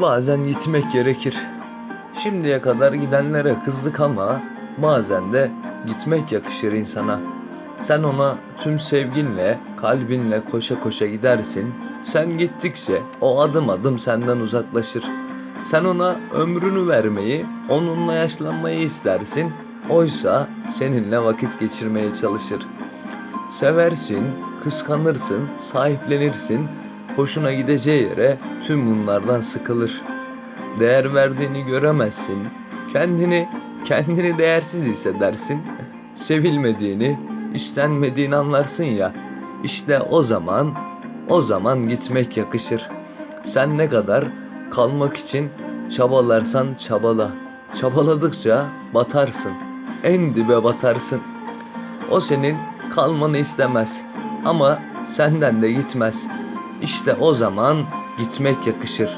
bazen gitmek gerekir. Şimdiye kadar gidenlere kızdık ama bazen de gitmek yakışır insana. Sen ona tüm sevginle, kalbinle koşa koşa gidersin. Sen gittikçe o adım adım senden uzaklaşır. Sen ona ömrünü vermeyi, onunla yaşlanmayı istersin. Oysa seninle vakit geçirmeye çalışır. Seversin, kıskanırsın, sahiplenirsin. Hoşuna gideceği yere tüm bunlardan sıkılır. Değer verdiğini göremezsin. Kendini kendini değersiz hissedersin. Sevilmediğini, istenmediğini anlarsın ya. İşte o zaman o zaman gitmek yakışır. Sen ne kadar kalmak için çabalarsan çabala. Çabaladıkça batarsın. En dibe batarsın. O senin kalmanı istemez ama senden de gitmez. İşte o zaman gitmek yakışır.